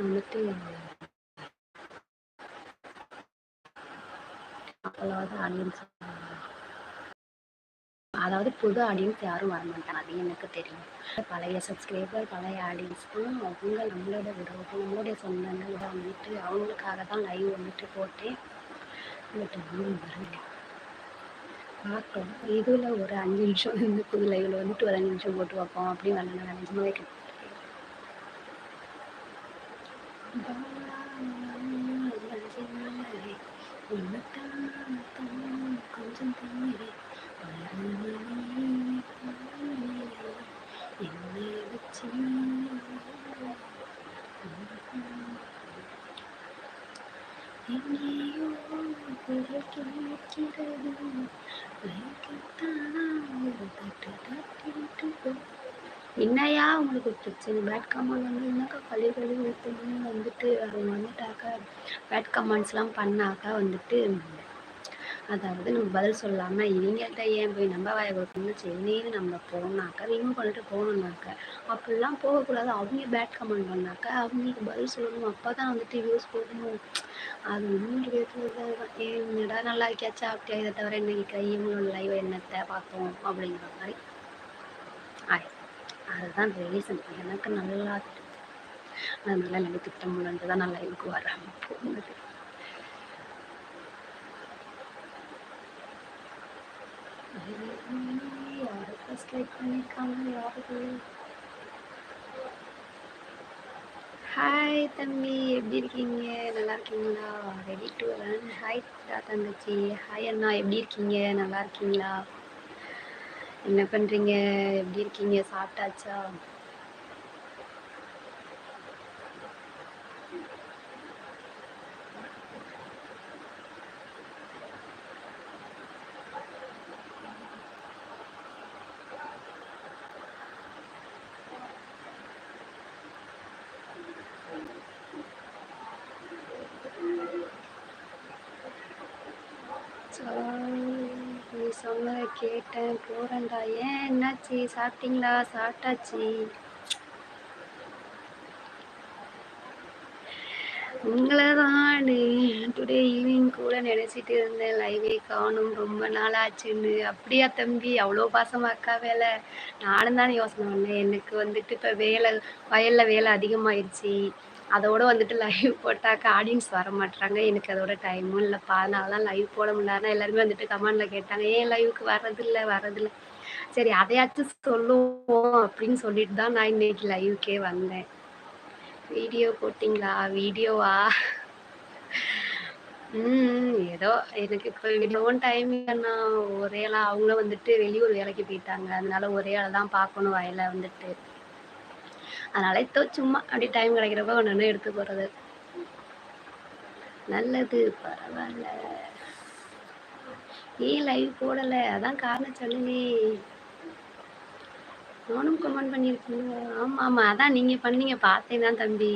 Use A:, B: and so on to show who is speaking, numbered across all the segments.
A: வந்துட்டு அப்போதாவது ஆடியன்ஸ் அதாவது புது ஆடியன்ஸ் யாரும் வரமாட்டாங்க. அது எனக்கு தெரியும். பழைய சப்ஸ்கிரைபர் பழைய ஆடியன்ஸ் தான் அவங்க நம்மளோட உறவு நம்மளுடைய சொந்தங்கள் வந்துட்டு அவங்களுக்காக தான் லைவ் வந்துட்டு போட்டேன் பட் ஒன்றும் வரல பார்க்கலாம் இதில் ஒரு அஞ்சு நிமிஷம் இந்த புது லைவில் வந்துட்டு ஒரு அஞ்சு நிமிஷம் போட்டு வைப்போம் அப்படி கேட்டேன் நிஜமாவே கிடையாது கொஞ்சம் தண்ணீரே என்னை வச்சு எங்கேயோ குரல் என்னையா உங்களுக்கு பிரச்சனை பேட் கமெண்ட் வந்து என்னக்கா கழுவி கழிவு வந்துட்டு அவங்க வந்துட்டாக்கா பேட் கமெண்ட்ஸ்லாம் பண்ணாக்கா வந்துட்டு அதாவது நம்ம பதில் சொல்லாமல் இவங்கள்ட்ட ஏன் போய் நம்ம வாயை கொடுக்கணும்னு சென்னையில் நம்ம போனாக்கா ரிமூவ் பண்ணிட்டு போகணுன்னாக்க அப்படிலாம் போகக்கூடாது. அவங்க பேட் கமெண்ட் பண்ணாக்கா அவங்களுக்கு பதில் சொல்லணும். அப்போ தான் வந்துட்டு வியூஸ் போகணும் அது இன்னொரு விதத்தில் ஏன் என்னடா நல்லா இருக்கியாச்சா? அப்படியா? இதை தவிர என்ன கேட்குற இவங்களோட லைவ் என்னத்தை பார்த்தோம்? அப்படிங்கிற மாதிரி ஆய் அதுதான் ரீசன் எனக்கு நல்லா அதனால எனக்கு திட்டம் முடிஞ்சு தான் நான் லைவுக்கு வராமல் போனது யாரு ஃபர்ஸ்ட் லைக் பண்ணியிருக்காங்க யாருக்கு ஹாய் தம்பி. எப்படி இருக்கீங்க? நல்லா இருக்கீங்களா? ரெடி டு ரன் ஹாய் தங்கச்சி. ஹாய் அண்ணா. எப்படி இருக்கீங்க? நல்லா இருக்கீங்களா? என்ன பண்ணுறீங்க எப்படி இருக்கீங்க? சாப்பிட்டாச்சா? ஏன் சாப்பிட்டீங்களா? சாப்பிட்டாச்சு. உங்களை தான் டுடே ஈவினிங் கூட நினைச்சிட்டு இருந்தேன் லைவே காணும் ரொம்ப நாள் ஆச்சுன்னு. அப்படியா தம்பி அவ்வளோ பாசமா அக்கா வேலை? நானும் தானே யோசனை பண்ணேன் எனக்கு வந்துட்டு இப்போ வேலை வயலில் வேலை அதிகமாயிருச்சு. அதோட வந்துட்டு லைவ் போட்டாக்க ஆடியன்ஸ் வர மாட்டாங்க எனக்கு அதோட டைமும் இல்லைப்பா. அதனால தான் லைவ் போட முடியாதுன்னா எல்லாருமே வந்துட்டு கமெண்டில் கேட்டாங்க ஏன் லைவுக்கு வர்றதில்ல? வர்றதில்லை. சரி அதையாச்சும் சொல்லுவோம் அப்படின்னு சொல்லிட்டு தான் நான் இன்னைக்கு லைவுக்கே வந்தேன். வீடியோ போட்டிங்களா? வீடியோவா ம் ஏதோ எனக்கு இப்போ வீடியோவும் டைம் இல்லைண்ணா ஒரே ஆளாக அவங்களும் வந்துட்டு வெளியூர் வேலைக்கு போயிட்டாங்க. அதனால ஒரே ஆள் தான் பார்க்கணும் வயலை வந்துட்டு. அதனால இப்போ சும்மா அப்படி டைம் கிடைக்கிறப்ப ஒன்று ஒன்று எடுத்து போகிறது நல்லது பரவாயில்ல. ஏன் லைவ் போடலை? அதான் காரணம் சொல்லுங்க நானும் கமெண்ட் பண்ணியிருக்கீங்க ஆமாம் ஆமாம் அதான் நீங்கள் பண்ணீங்க. பார்த்தேன் தான் தம்பி.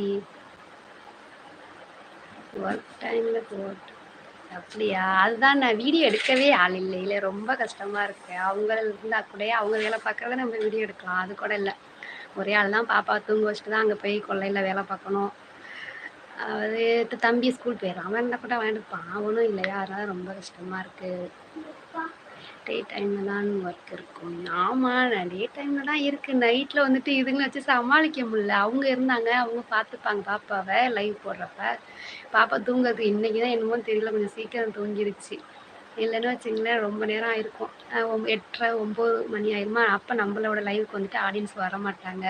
A: ஒர்க் டைமில் போட்டு. அப்படியா? அதுதான் நான் வீடியோ எடுக்கவே ஆள் இல்லை. இல்லை ரொம்ப கஷ்டமாக இருக்கு. அவங்க இருந்தால் கூட அவங்க வேலை பார்க்குறத நம்ம வீடியோ எடுக்கலாம். அது கூட இல்லை. ஒரே ஆள் தான் பாப்பா தூங்க வச்சுட்டு தான் அங்கே போய் கொள்ளையில் வேலை பார்க்கணும். அது தம்பி ஸ்கூல் போயிடும் அவன் இருந்தால் கூட வாங்கிட்டுப்பான் அவனும் இல்லையா? அதனால ரொம்ப கஷ்டமாக இருக்குது டே டைமில் தான் ஒர்க் இருக்கும். ஆமாம் டே டைமில் தான் இருக்குது நைட்டில் வந்துட்டு இதுங்களை வச்சு சமாளிக்க முடியல. அவங்க இருந்தாங்க அவங்க பார்த்துப்பாங்க பாப்பாவை லைவ் போடுறப்ப பாப்பா தூங்குறதுக்கு இன்றைக்கி தான் என்னமோ தெரியல. கொஞ்சம் சீக்கிரம் தூங்கிருச்சு. இல்லைன்னு வச்சிங்களேன் ரொம்ப நேரம் ஆயிருக்கும். எட்டரை ஒம்பது மணி ஆயிருமா? அப்போ நம்மளோட லைவுக்கு வந்துட்டு ஆடியன்ஸ் வர மாட்டாங்க.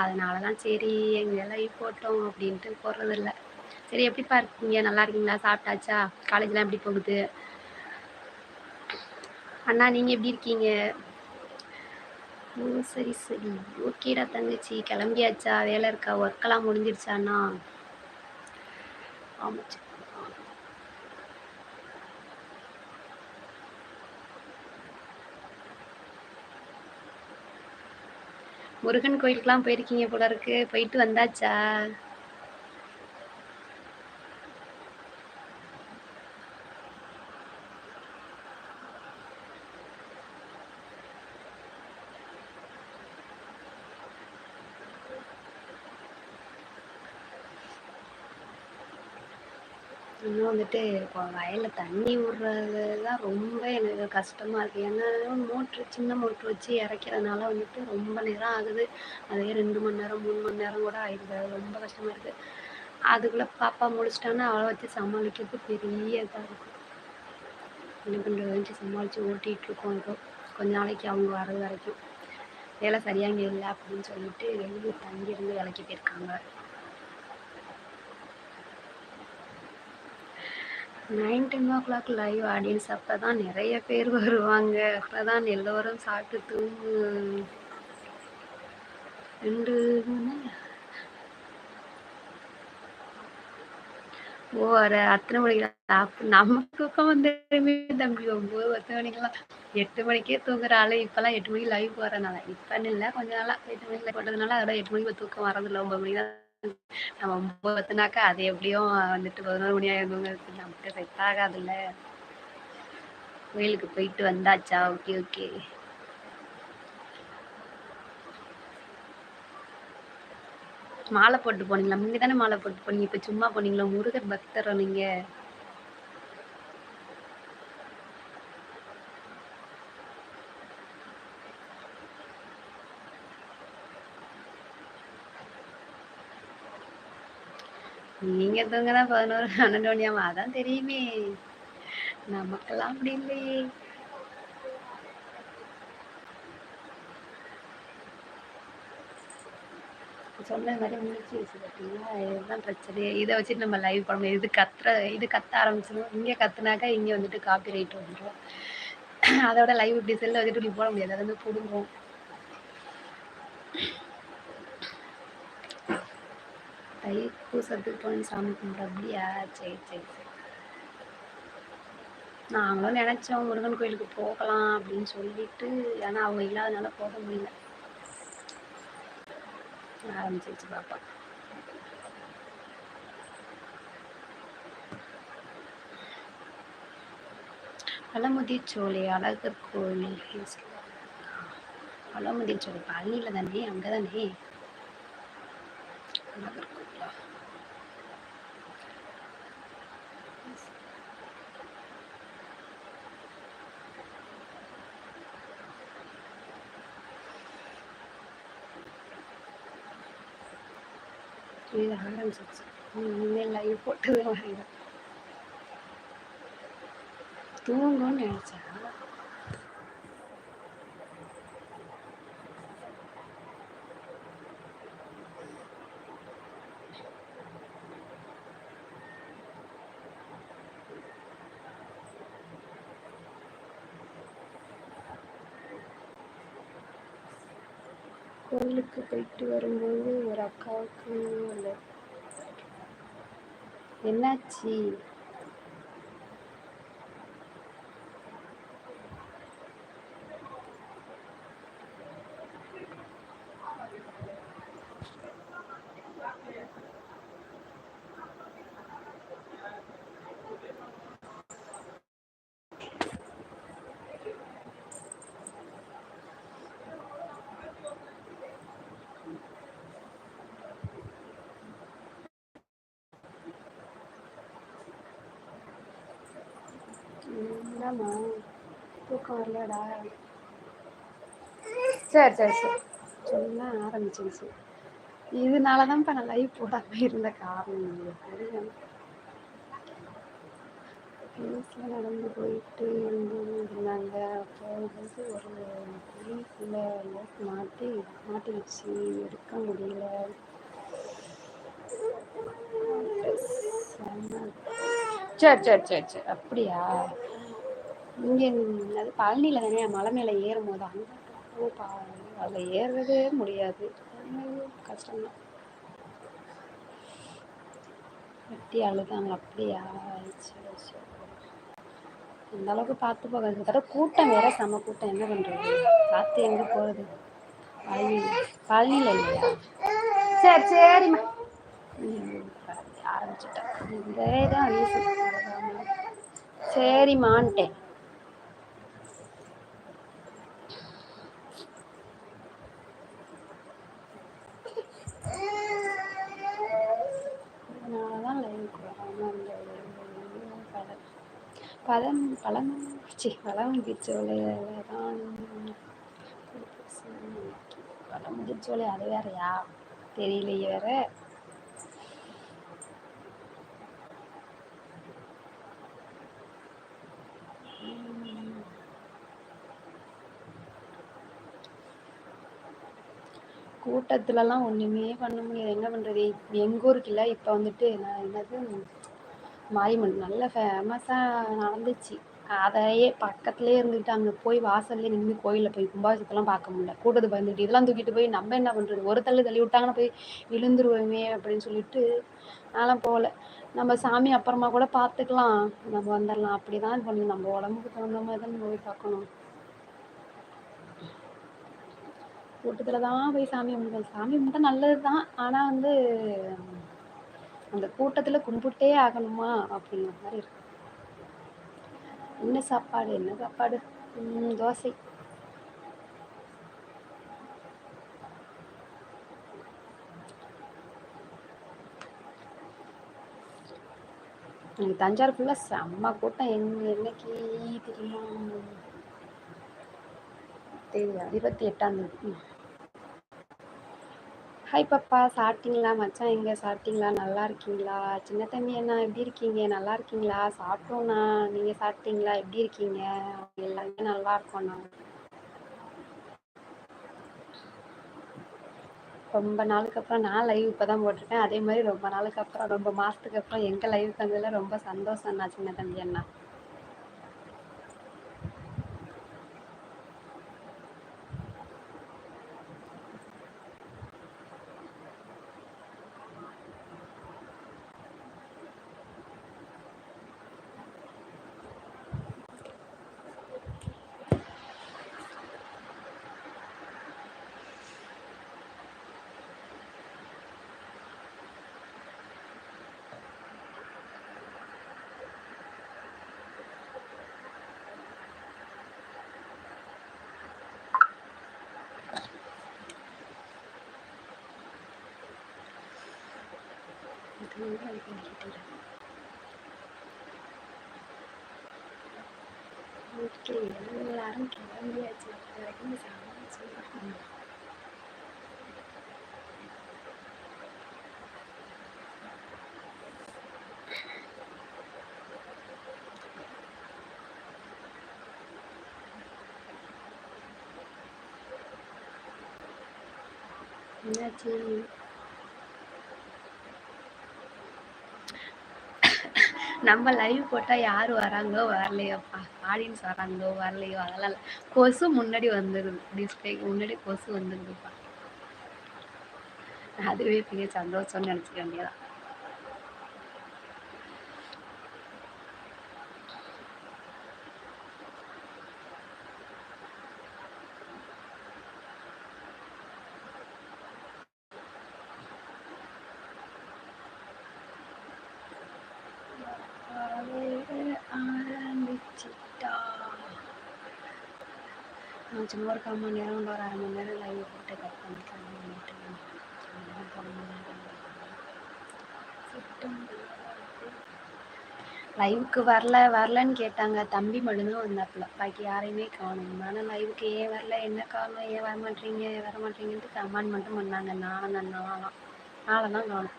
A: அதனால தான் சரி எங்கள் லைவ் போட்டோம் அப்படின்ட்டு போடுறதில்ல சரி எப்படிப்பா இருக்கீங்க? நல்லா இருக்கீங்களா? சாப்பிட்டாச்சா? காலேஜ்லாம் எப்படி போகுது? அண்ணா நீங்கள் எப்படி இருக்கீங்க? ஓ சரி சரி. ஓகேடா தங்கச்சி. கிளம்பியாச்சா? வேலை இருக்கா? ஒர்க்கெல்லாம் முடிஞ்சிருச்சாண்ணா ஆமாச்சு முருகன் கோயிலுக்குலாம் போயிருக்கீங்க போல இருக்கு. போயிட்டு வந்தாச்சா? இன்னும் வந்துட்டு இப்போ வயலில் தண்ணி விட்றது தான் ரொம்ப எனக்கு கஷ்டமாக இருக்குது ஏன்னா மோட்ரு சின்ன மோட்ரு வச்சு இறைக்கிறதுனால வந்துட்டு ரொம்ப நேரம் ஆகுது. அதே ரெண்டு மணி நேரம் மூணு மணி நேரம் கூட ஆயிடுது. அது ரொம்ப கஷ்டமாக இருக்குது அதுக்குள்ளே பாப்பா முடிச்சிட்டான்னா அவளை வச்சு சமாளிக்கிறது பெரிய இதாக இருக்கும் என்ன பண்ணுறது வச்சு சமாளித்து ஓட்டிகிட்டு இருக்கோம் இப்போ. கொஞ்ச நாளைக்கு அவங்க வர்றது வரைக்கும். வேலை சரியாக இல்லை அப்படின்னு சொல்லிட்டு வெளியே தங்கியிருந்து வேலைக்கு போயிருக்காங்க. Nine ten o'clock live audience அப்போ தான் நிறைய பேர் வருவாங்க. அப்போ தான் எல்லோரும் சாப்பிட்டு தூங்கு. ரெண்டு ஓ வர அத்தனை மணிக்கு அப்போ நம்ம தூக்கம் வந்துருமே தம்பி. ஒம்பது பத்து மணிக்கெல்லாம். எட்டு மணிக்கே தூங்குற ஆளு. இப்போல்லாம் எட்டு மணிக்கு லைவ் போகிறனால இப்போன்னு இல்லை கொஞ்ச நாளாக எட்டு மணிக்கு போட்டதுனால அதோட எட்டு மணிக்கு தூக்கம் வரதில்லை ஒம்பது மணி தான் நம்ம ஒம்பது பத்துனாக்கா அது எப்படியும் வந்துட்டு பதினோரு மணி ஆயிருந்தவங்க நமக்கு செட் ஆகாதுல்ல. கோயிலுக்கு போயிட்டு வந்தாச்சா? Okay okay. மாலை போட்டு போனீங்களா? முந்தி தானே மாலை போட்டு போனீங்க? இப்ப சும்மா போனீங்களா? முருகர் பக்தர் நீங்க? நீங்க தூங்கதான் பதினோரு பன்னெண்டு மணியாமா அதான் தெரியுமே. நமக்கெல்லாம் அப்படி இல்லையே. சொன்ன மாதிரி முடிச்சு வச்சு பார்த்தீங்களா இதுதான் பிரச்சனை இதை வச்சுட்டு நம்ம லைவ் பண்ண இது கத்துற இது கத்த ஆரம்பிச்சிடும் இங்கே கத்துனாக்கா இங்கே வந்துட்டு காப்பி ரைட் வந்துடும் அதோட லைவ் இப்படி செல்ல வச்சுட்டு இப்படி போட முடியாது. அதை வந்து பிடுங்கும். தை பூசத்துக்கு போய் சாமி கும்பிட்ற அப்படியா சரி சரி சரி. நாங்களும் நினச்சோம் முருகன் கோயிலுக்கு போகலாம் அப்படின்னு சொல்லிட்டு ஏன்னா அவங்க இல்லாதனால போக முடியல. ஆரம்பிச்சிருச்சு பாப்பா. பழமுதிர்ச்சோலை அழகர் கோவில் சோலை பழனியில் தானே அங்கே தானே அழகர் இது ஆரம்பிச்சிச்சு இனிமேல் லைவ் போட்டதே வரீங்க தூங்கும்னு நினச்சேன். கோயிலுக்கு போயிட்டு வரும்போது ஒரு அக்காவுக்கு என்னாச்சு? தூக்கம் வரலடா. சரி சரி சரி. சொல்ல ஆரம்பிச்சிருச்சு. இதனால தான்ப்பா நான் லைவ் போடாமல் இருந்த காரணம் புரியும் நியூஸில் நடந்து போயிட்டு இருந்தாங்க. வந்து ஒரு புலிக்குள்ளே மாட்டி மாட்டிடுச்சு எடுக்க முடியல. சரி சரி சரி சரி. அப்படியா? இங்கே அது பழனியில் தானே மலை மேலே ஏறும் போது அங்கே அதில் ஏறுறதே முடியாது. கஷ்டம்தான். வெட்டி அழுதாங்க அப்படியா சரி சரி அந்த அளவுக்கு பார்த்து போகாது. தடவை கூட்டம் வேற செம கூட்டம். என்ன பண்ணுறது பார்த்து எங்கே போகிறது பழனி பழனியில் இல்லையா? சரி சரிம்மா. ஆரம்பிச்சிட்டேன். இதே தான் சரிம்மான்ட்டேன் அதனால தான் லைவுக்கு வராமல் இருந்தது பழம் பழம் சி பழம் பிச்சோலையில தான். பழம் பிச்சோலை அது வேறையா? தெரியலையே வேற. கூட்டத்துலலாம் ஒன்றுமே பண்ண முடியாது. என்ன பண்ணுறது எங்கள் ஊருக்குல இப்போ வந்துட்டு நான் என்னது? மாரியம்மன் நல்ல ஃபேமஸாக நடந்துச்சு. அதையே பக்கத்துலேயே இருந்துக்கிட்டு அங்கே போய் வாசல்லே நின்று கோயிலில் போய் கும்பாபிஷத்தெல்லாம் பார்க்க முடியல. கூட்டத்தை பயந்துட்டு இதெல்லாம் தூக்கிட்டு போய் நம்ம என்ன பண்ணுறது ஒரு தள்ளு தள்ளி விட்டாங்கன்னா போய் விழுந்துருவோமே அப்படின்னு சொல்லிட்டு அதெல்லாம் போகல. நம்ம சாமி அப்புறமா கூட பார்த்துக்கலாம். நம்ம வந்துடலாம். அப்படி தான் பண்ணி நம்ம உடம்புக்கு தகுந்த மாதிரி தான் போய் பார்க்கணும். கூட்டத்தில் தான் போய் சாமி கும்பிடுவோம் சாமி கும்பிட்டா நல்லது தான் ஆனால் வந்து அந்த கூட்டத்தில் கும்பிட்டே ஆகணுமா அப்படிங்கிற மாதிரி இருக்கு. என்ன சாப்பாடு என்ன சாப்பாடு? தோசை. எனக்கு தஞ்சாவூர் ஃபுல்லாக செம்ம கூட்டம். எங் என்னைக்கு தெரியுமா? தெரியும் இருபத்தி எட்டாம் தேதி. ஹாய் பாப்பா சாப்பிட்டீங்களா மச்சான்? எங்கே? சாப்பிட்டீங்களா? நல்லா இருக்கீங்களா? சின்ன தம்பி அண்ணா எப்படி இருக்கீங்க? நல்லா இருக்கீங்களா? சாப்பிட்டோண்ணா நீங்கள் சாப்பிட்டீங்களா? எப்படி இருக்கீங்க? எல்லாமே நல்லா இருக்கோண்ணா ரொம்ப நாளுக்கு அப்புறம் நான் லைவ் இப்போ தான் போட்டிருக்கேன். அதே மாதிரி ரொம்ப நாளுக்கு அப்புறம் ரொம்ப மாதத்துக்கு அப்புறம் எங்கள் லைவுக்கு வந்ததுல ரொம்ப சந்தோஷம் அண்ணா சின்ன தம்பி அண்ணா. ทั้งเก่งทั้งเวลาทั้งเก่งทั้งเยอะจริอะไรก็ไม่สามารถซื้อได้หน้าที่ நம்ம லைவ் போட்டால் யார் வராங்களோ வரலையோப்பா. ஆடியன்ஸ் வராங்களோ வரலையோ அதெல்லாம் கொசு முன்னாடி வந்துடுது டிஸ்பிளேக்கு முன்னாடி கொசு வந்துடுதுப்பா அதுவே பெரிய சந்தோஷம்னு நினச்சிக்க வேண்டியதான் சும்மா ஒரு கால் மணி நேரம் ஒரு அரை மணி நேரம் லைவ் போட்டு கட் பண்ணிக்கலாம் லைவுக்கு வரல வரலன்னு கேட்டாங்க. தம்பி மட்டும்தான் வந்தாப்புல. பாக்கி யாரையுமே காணும். ஆனால் லைவுக்கு ஏன் வரல என்ன காரணம் ஏன் வர மாட்டீங்க வர மாட்டீங்கன்ட்டு கமெண்ட் மட்டும் பண்ணாங்க. நானும் அந்த அண்ணாலாம் நாளை தான் காணும்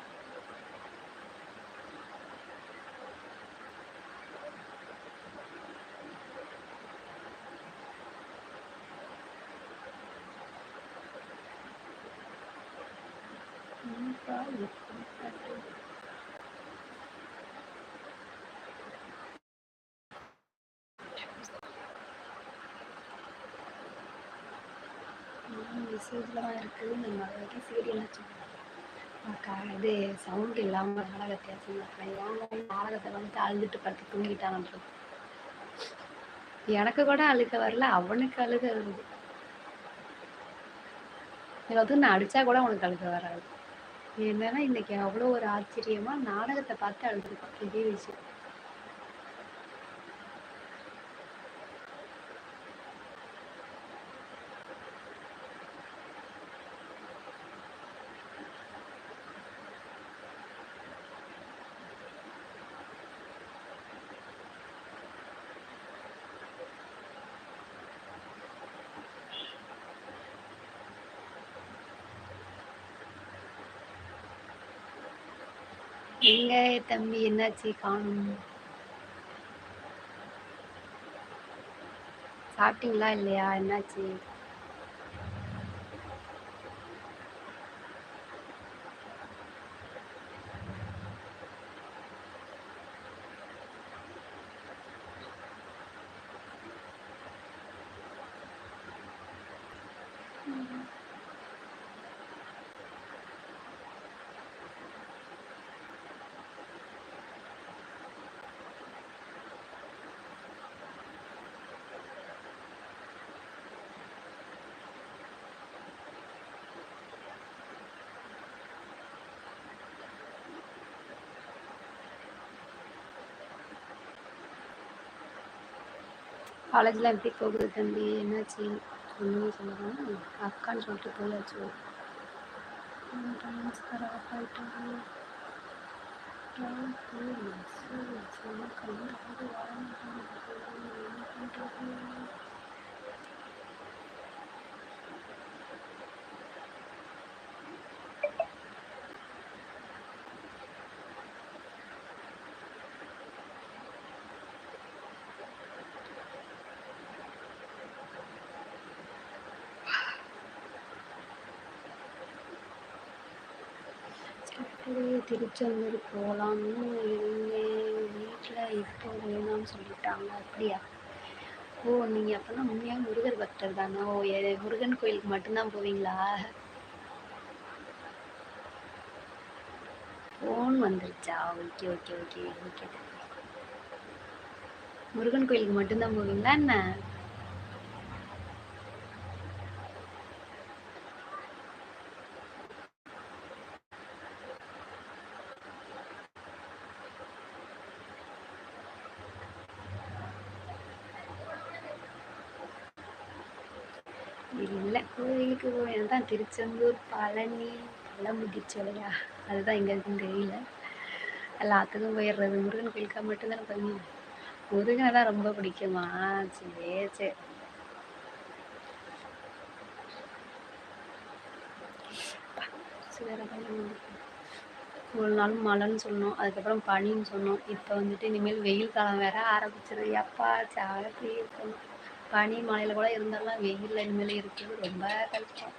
A: என்னப்பா எப்படி பாட்டு? மெசேஜில் மகளுக்கு இருக்குது அக்கா இது சவுண்ட் இல்லாமல் நாடகத்தை ஏன் நாடகத்தை வந்துட்டு அழுதுட்டு படுத்து தூங்கிட்டான்றது எனக்கு கூட அழுக வரல அவனுக்கு அழுக வருது. ஏதாவது நான் அடிச்சா கூட உனக்கு அழுக வராது. என்னன்னா இன்னைக்கு அவ்வளோ ஒரு ஆச்சரியமா நாடகத்தை பார்த்து அழுதுருக்கான் இதே விஷயம். எங்க தம்பி என்னாச்சு? காணும். சாப்பிட்டீங்களா இல்லையா? என்னாச்சு? காலேஜ்லாம் எப்படி போகுது தம்பி என்னாச்சு? ஒன்றுமே சொல்லுங்க அக்கான்னு சொல்லிட்டு போயாச்சு. ட்ரான்ஸ்ஃபர் ஆஃப் ஆகிட்டாங்க அப்படியே திருச்செந்தூர் போகலாம்னு இருந்தேன் வீட்டில் இப்போ வேணாம்னு சொல்லிட்டாங்க. அப்படியா? ஓ நீங்கள் அப்போனா உண்மையாக முருகர் பக்தர் தானே? ஓ முருகன் கோயிலுக்கு மட்டும்தான் போவீங்களா? ஃபோன் வந்துருச்சா? Okay okay okay okay. Murugan கோயிலுக்கு மட்டும்தான் போவீங்களா என்ன இல்லை கோயிலுக்கு போவேன் தான் திருச்செந்தூர் பழனி பழமுதிர்ச்சோலையா அதுதான் எங்கே இருக்குன்னு தெரியல. எல்லாத்துக்கும் போயிடுறது. முருகன் கோயிலுக்காக மட்டும்தானே பண்ணி முருகனை தான் ரொம்ப பிடிக்குமா? சரி சரி. ஒரு நாள் மழைன்னு சொன்னோம். அதுக்கப்புறம் பனின்னு சொன்னோம். இப்போ வந்துட்டு இனிமேல் வெயில் காலம் வேற ஆரம்பிச்சிருது. எப்பா சாப்பிட்டு பனி மழையில கூட இருந்தாலும் வெயிலில் இனிமேல் இருக்குது ரொம்ப கஷ்டம்.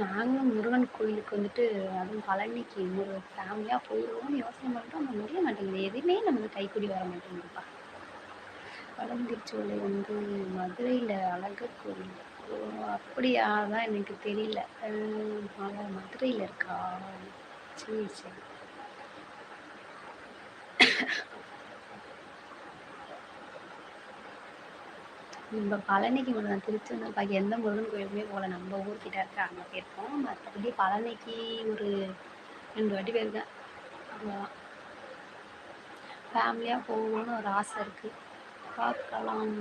A: நாங்களும் முருகன் கோயிலுக்கு வந்துட்டு அதுவும் பழனிக்கு ஒரு ஃபேமிலியாக போயிடுவோம்னு யோசனை பண்ணுறோம் நம்ம முடிய மாட்டேங்குது. எதுவுமே நமக்கு கைக்குடி வர மாட்டேங்குதுப்பா. பழமுதிர்ச்சோலை வந்து மதுரையில் அழகர் கோயில் அப்படியா தான் எனக்கு தெரியல. மதுரையில் இருக்கா? சரி சரி. நம்ம பழனிக்கு மட்டும் திருச்செந்தூர் பாக்கி எந்த முருகன் கோயிலுமே போகல. நம்ம ஊர்கிட்ட இருக்க அங்கே போயிருக்கோம் மற்றபடி பழனிக்கு ஒரு ரெண்டு வாட்டி போயிருக்கேன். அவ்வளோதான் ஃபேமிலியாக போகணும்னு ஒரு ஆசை இருக்குது பார்க்கலாம்.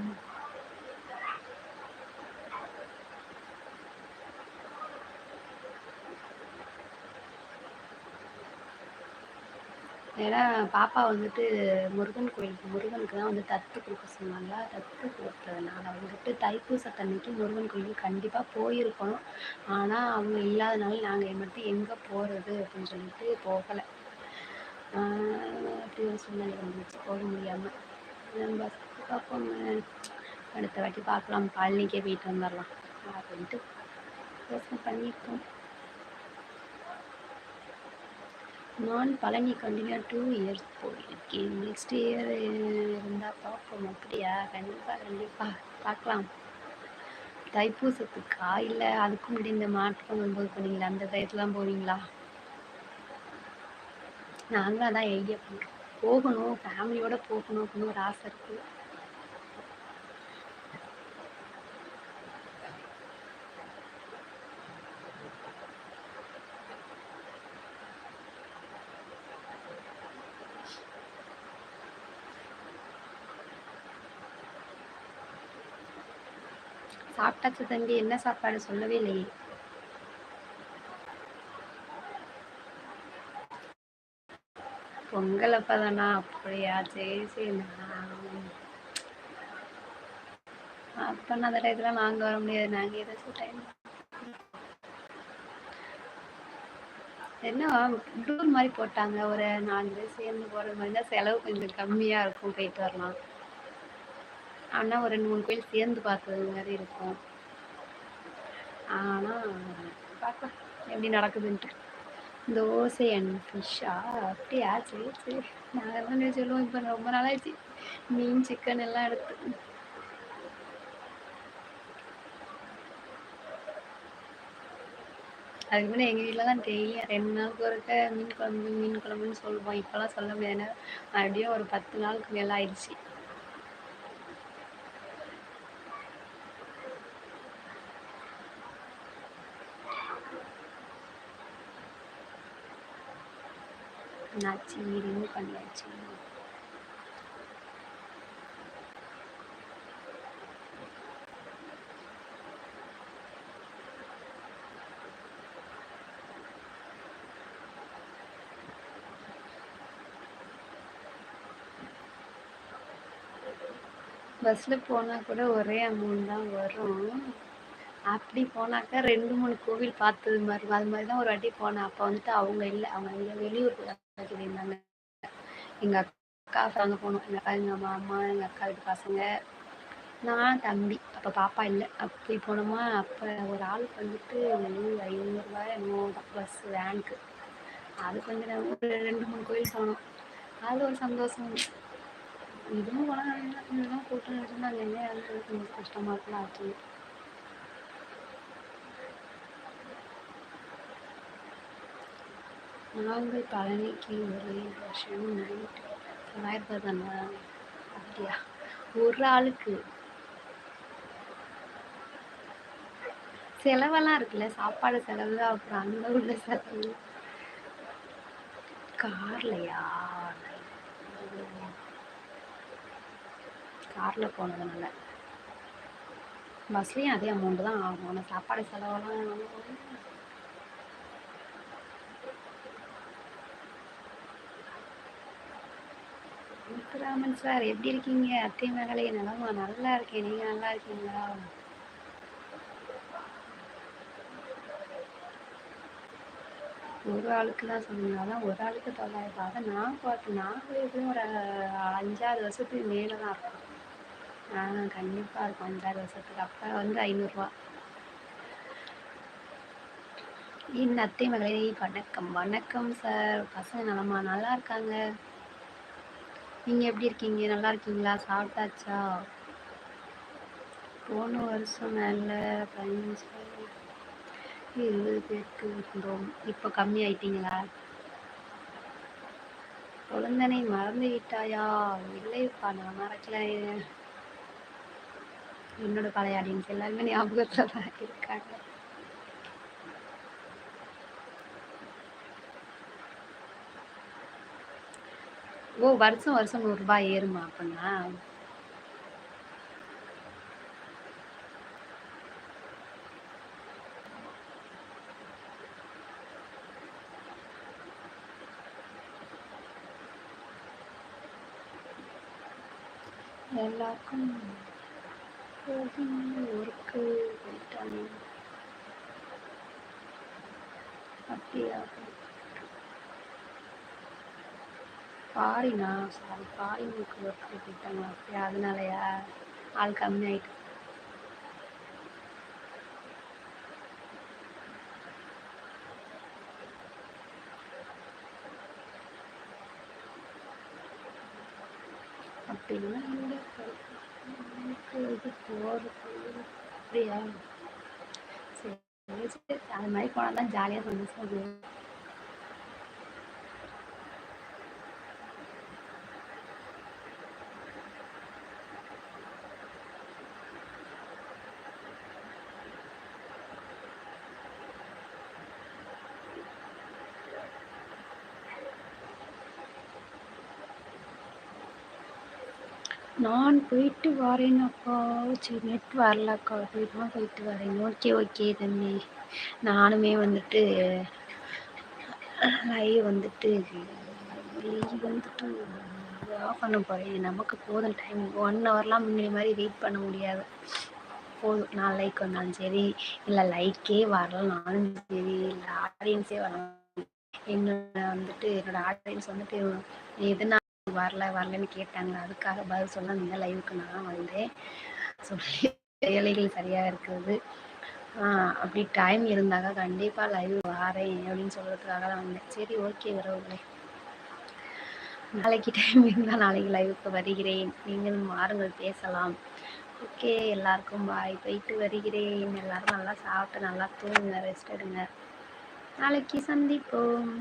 A: ஏன்னா பாப்பா வந்துட்டு முருகன் கோயிலுக்கு முருகனுக்கு தான் வந்து தத்து கொடுக்க சொன்னாங்க. தத்து கொடுத்ததுனால வந்துட்டு தைப்பூசத்தன்னைக்கு முருகன் கோயிலுக்கு கண்டிப்பாக போயிருக்கணும். ஆனால் அவங்க இல்லாதனால நாங்கள் மட்டும் எங்கே போகிறது அப்படின்னு சொல்லிட்டு போகலை. அப்படி ஒரு சூழ்நிலை வந்துச்சு. போக முடியாமல் நம்ம பார்ப்போம் அடுத்த வாட்டி பார்க்கலாம் பழனிக்கே போயிட்டு வந்துடலாம் அப்படின்ட்டு யோசனை பண்ணியிருக்கோம். நான் பழனி கண்டினியூ டூ இயர்ஸ் போயிருக்கேன் நெக்ஸ்ட் இயர் இருந்தால் பார்ப்போம். அப்படியா? கண்டிப்பாக கண்டிப்பாக பார்க்கலாம். தைப்பூசத்துக்கா இல்லை அதுக்கு முன்னாடி இந்த மாற்றம் வரும்போது போனீங்களா? அந்த டயத்துல போவீங்களா நாங்களும் அதான் ஐடியா பண்ணுறோம் போகணும் ஃபேமிலியோடு போகணும். அப்படின்னு ஒரு ஆசை இருக்குது பக்கத்து தம்பி என்ன சாப்பாடு சொல்லவே இல்லையே. பொங்கல் அப்பதானா? அப்படியா? சரி சரி அப்போ அந்த டயத்தில் வாங்க வர முடியாது. நாங்கள் ஏதாச்சும் டைம் என்ன டூர் மாதிரி போட்டாங்க. ஒரு நாலு பேர் சேர்ந்து போகிறது மாதிரி தான் செலவு கொஞ்சம் கம்மியா இருக்கும். போயிட்டு வரலாம். ஆனால் ஒரு ரெண்டு மூணு கோயில் சேர்ந்து பார்க்குறது மாதிரி இருக்கும். ஆனால் பார்க்கலாம் எப்படி நடக்குதுன்ட்டு. தோசை அண்ட் ஃபிஷ்ஷா அப்படியா? சரி சரி. நாங்கள் தான் சொல்லுவோம்? இப்போ ரொம்ப நாளாச்சு மீன் சிக்கன் எல்லாம் எடுத்து. அதுக்கு முன்னாடி எங்கள் வீட்டில் தான் டெய்லியும் ரெண்டு நாளுக்கு ஒருக்க மீன் குழம்பு மீன் குழம்புன்னு சொல்லுவோம். இப்போலாம் சொல்ல முடியாது. அப்படியே ஒரு பத்து நாளுக்கு மேலே ஆயிடுச்சு. நாச்சி ரிமூவ் பண்ணியாச்சு. பஸ்ஸில் போனால் கூட ஒரே அமௌண்ட் தான் வரும். அப்படி போனாக்கா ரெண்டு மூணு கோவில் பார்த்தது மாதிரி அது மாதிரி தான் ஒரு வாட்டி போனேன். அப்போ வந்துட்டு அவங்க இல்லை அவங்க இங்கே வெளியூர் சொல்லியிருந்தாங்க எங்கள் அக்கா அங்கே போனோம் எங்கள் அக்கா எங்கள் அம்மா அம்மா எங்கள் அக்கா வீட்டு பசங்க. நான் தம்பி. அப்போ பாப்பா இல்லை. அப்படி போனோமா அப்போ ஒரு ஆளுக்கு வந்துட்டு ஐநூறுரூவா என்னமோ பஸ் வேனுக்கு அது கொஞ்சம் ஒரு ரெண்டு மூணு கோயில் போனோம். அது ஒரு சந்தோஷம். இதுவும் போனால் இதெல்லாம் கூட்டம் இருந்தாங்க என்ன கொஞ்சம் கஷ்டமாக இருக்கலாம் ஆச்சு உணவுகள் பழனிக்கு ஒரு வருஷம் நைட்டு தொள்ளாயிரத்தி தானே அப்படியா? ஒரு ஆளுக்கு செலவெல்லாம் இருக்குல்ல? சாப்பாடு செலவு அப்புறம் அங்கே உள்ள செலவு. கார்லையா? காரில் போனதுனால. பஸ்லேயும் அதே அமௌண்ட்டு தான் ஆகும். ஆனால் சாப்பாடு செலவெல்லாம் முத்துராமன் சார். எப்படி இருக்கீங்க? அத்தை மகளே நலமா? நல்லா இருக்கேன். நீங்கள் நல்லா இருக்கீங்களா? ஒரு ஆளுக்கு தான் சொன்னீங்க அதான் ஒரு ஆளுக்கு தொள்ளாயிரம். அதை நான் பார்த்து நாங்கள் எப்படியும் ஒரு அஞ்சாறு வருஷத்துக்கு மேலே தான் இருக்கும். ஆ கண்டிப்பாக இருக்கும் அஞ்சாறு வருஷத்துக்கு. அப்போ வந்து ஐநூறுரூவா என் அத்தை மகளே வணக்கம். வணக்கம் சார். பசங்க நலமா? நல்லா இருக்காங்க? நீங்கள் எப்படி இருக்கீங்க? நல்லா இருக்கீங்களா? சாப்பிட்டாச்சா? போன வருஷம் மேலே பதினஞ்சு இருபது பேருக்கு இருந்தோம் இப்போ கம்மி ஆயிட்டீங்களா? குழந்தனை மறந்து விட்டாயா? இல்லைப்பா நான் மறக்கல. என்னோட பழைய ஆடியன்ஸ் எல்லாருமே ஞாபகத்தில் தான் இருக்காங்க. ஓ வருஷம் வருஷம் நூறுரூபா ஏறுமா அப்படின்னா எல்லாருக்கும் ஒர்க்கு போயிட்டாங்க. அப்படியா? பாரினா சாரி ஃபாரினுக்கு ஒர்க் போயிட்டாங்க அப்படியா? அதனாலயா? ஆள் கம்மி ஆயிட்டு. அப்படின்னா இது போகிறது அப்படியா? சரி சரி. அது மாதிரி போனால் தான் ஜாலியாக சந்தோஷம் நான் போயிட்டு வரேனப்பா. சரி நெட் வரலக்கா. போயிட்டு தான் போயிட்டு வரேன். ஓகே ஓகே தம்பி. நானுமே வந்துட்டு லைவ் வந்துட்டு லீவ் வந்துட்டு ஆஃப் பண்ண போகிறேன் நமக்கு போதும் டைம் ஒன் ஹவர்லாம் முன்னே மாதிரி வெயிட் பண்ண முடியாது. போதும். நான் லைக் வந்தாலும் சரி இல்லை லைக்கே வரலனாலும் சரி இல்லை ஆடியன்ஸே வரலாம் என்னோட வந்துட்டு என்னோட ஆடியன்ஸ் வந்துட்டு எதுனா வரல வரலன்னு கேட்டாங்க. அதுக்காக பதில் சொல்ல இந்த லைவுக்கு நான் வந்தேன். சொல்லி வேலைகள் சரியாக இருக்குது. அப்படி டைம் இருந்தாக்கா கண்டிப்பாக லைவ் வாரேன் அப்படின்னு சொல்கிறதுக்காக தான் வந்தேன். சரி ஓகே உறவுகளே. நாளைக்கு டைம் இருந்தால் நாளைக்கு லைவுக்கு வருகிறேன். நீங்களும் வாருங்கள் பேசலாம். ஓகே எல்லாருக்கும் பாய் போயிட்டு வருகிறேன். எல்லாரும் நல்லா சாப்பிட்டு நல்லா தூங்குங்க ரெஸ்ட் எடுங்க. நாளைக்கு சந்திப்போம்.